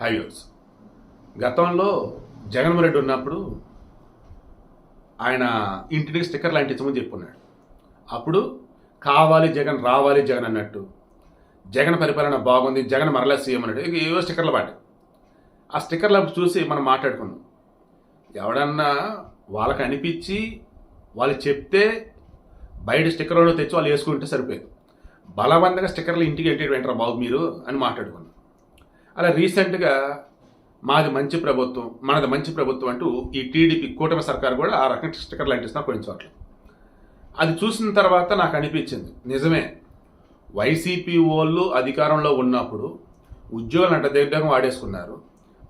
Highways గతంలో జగన్మోహన్ రెడ్డి ఉన్నప్పుడు ఆయన ఇంటికి స్టిక్కర్లు అంటించమని చెప్పుకున్నాడు. అప్పుడు కావాలి జగన్ రావాలి జగన్ అన్నట్టు జగన్ పరిపాలన బాగుంది జగన్ మరలా సీఎం అన్నట్టు ఇక ఏవో స్టిక్కర్లు పాటి ఆ స్టిక్కర్లు అప్పుడు చూసి మనం మాట్లాడుకున్నాం. ఎవడన్నా వాళ్ళకి అనిపించి వాళ్ళు చెప్తే బయట స్టిక్కర్లో తెచ్చి వాళ్ళు వేసుకుంటే సరిపోయింది. బలవంతంగా స్టిక్కర్లు ఇంటికి ఎంటి వెంటరా బాబు మీరు అని మాట్లాడుకున్నాం. అలా రీసెంట్గా మాది మంచి ప్రభుత్వం మనది మంచి ప్రభుత్వం అంటూ ఈ టీడీపీ కూటమి సర్కార్ కూడా ఆ రకంగా స్టిక్కర్లు అంటిస్తున్నారు కొన్ని చోట్ల. అది చూసిన తర్వాత నాకు అనిపించింది నిజమే. వైసీపీ వాళ్ళు అధికారంలో ఉన్నప్పుడు ఉద్యోగులు అంట దగ్గర వాడేసుకున్నారు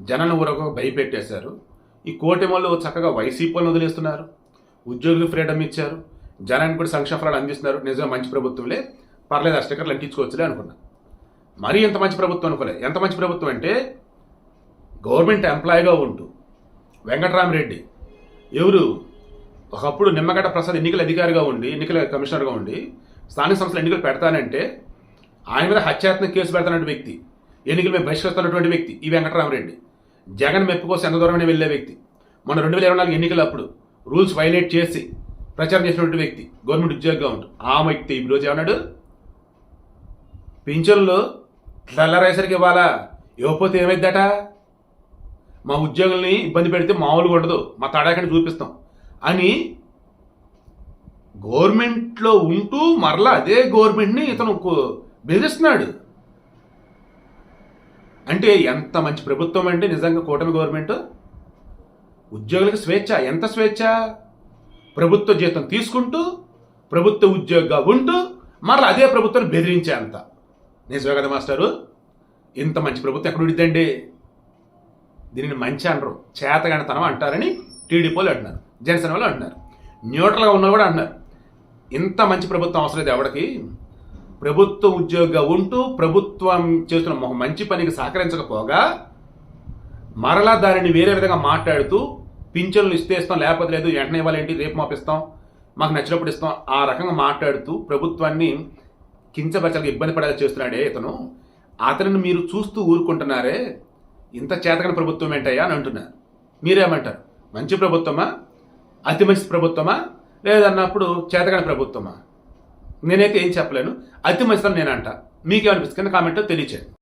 జనాన్ని ఊరకు భయపెట్టేశారు. ఈ కూటమి వాళ్ళు చక్కగా వైసీపీ వదిలేస్తున్నారు ఉద్యోగులకు ఫ్రీడమ్ ఇచ్చారు జనానికి కూడా సంక్షేమ ఫలాలు అందిస్తున్నారు. నిజమే మంచి ప్రభుత్వంలే పర్లేదు ఆ స్టిక్కర్లు అంటించుకోవచ్చులే అనుకున్నాను మరీ ఎంత మంచి ప్రభుత్వం అనుకోలే. ఎంత మంచి ప్రభుత్వం అంటే గవర్నమెంట్ ఎంప్లాయీగా ఉంటూ వెంకటరామరెడ్డి ఎవరు ఒకప్పుడు నిమ్మగడ్డ ప్రసాద్ ఎన్నికల అధికారిగా ఉండి ఎన్నికల కమిషనర్గా ఉండి స్థానిక సంస్థల ఎన్నికలు పెడతానంటే ఆయన మీద హత్యాత్మక కేసు పెడతానటువంటి వ్యక్తి ఎన్నికల మీద బహిష్కరిస్తున్నటువంటి వ్యక్తి ఈ వెంకటరామరెడ్డి. జగన్ మెప్పు కోసం ఎంత దూరమైన వెళ్ళే వ్యక్తి. మన రెండు వేల ఇరవై నాలుగు ఎన్నికలు అప్పుడు రూల్స్ వైలేట్ చేసి ప్రచారం చేసినటువంటి వ్యక్తి గవర్నమెంట్ ఉద్యోగిగా ఉంటూ. ఆ వ్యక్తి ఈ రోజు ఏమన్నాడు? పింఛన్లో తెల్లరేసరికి ఇవ్వాలా? ఇవ్వకపోతే ఏమైద్దట? మా ఉద్యోగుల్ని ఇబ్బంది పెడితే మామూలుగా ఉండదు. మా తడాకని చూపిస్తాం. అని గవర్నమెంట్లో ఉంటూ మరలా అదే గవర్నమెంట్ని ఇతను బెదిరిస్తున్నాడు. అంటే ఎంత మంచి ప్రభుత్వం అంటే నిజంగా కూటమి గవర్నమెంట్? ఉద్యోగులకు స్వేచ్ఛ. ఎంత స్వేచ్ఛ? ప్రభుత్వ జీతం తీసుకుంటూ ప్రభుత్వ ఉద్యోగిగా ఉంటూ మరలా అదే ప్రభుత్వాన్ని బెదిరించే అంత నిజమే కదా మాస్టారు? ఇంత మంచి ప్రభుత్వం ఎక్కడ ఉడిద్దండి? దీనిని మంచి అనరు చేతగానితనం అంటారని టీడీపీ వాళ్ళు అంటున్నారు జనసేన వాళ్ళు అంటున్నారు న్యూట్రల్గా ఉన్న కూడా అంటున్నారు. ఇంత మంచి ప్రభుత్వం అవసరం లేదు ఎవరికి. ప్రభుత్వ ఉద్యోగిగా ఉంటూ ప్రభుత్వం చేస్తున్న మంచి పనికి సహకరించకపోగా మరలా దానిని వేరే విధంగా మాట్లాడుతూ పింఛన్లు ఇస్తే ఇస్తాం లేకపోతే లేదు వెంటనే ఇవ్వాలేంటి రేపు మాపిస్తాం మాకు నచ్చినప్పుడు ఇస్తాం ఆ రకంగా మాట్లాడుతూ ప్రభుత్వాన్ని కించపరచలకు ఇబ్బంది పడేలా చేస్తున్నాడే ఇతను. అతనిని మీరు చూస్తూ ఊరుకుంటున్నారే. ఇంత చేతకని ప్రభుత్వం ఏంటయ్యా అని అంటున్నారు. మీరేమంటారు? మంచి ప్రభుత్వమా? అతి మంచి ప్రభుత్వమా? లేదన్నప్పుడు చేతకాని ప్రభుత్వమా? నేనైతే ఏం చెప్పలేను. అతి మంచిదని నేను అంట మీకేమనిపిస్తుంది కామెంట్లో తెలియచేయండి.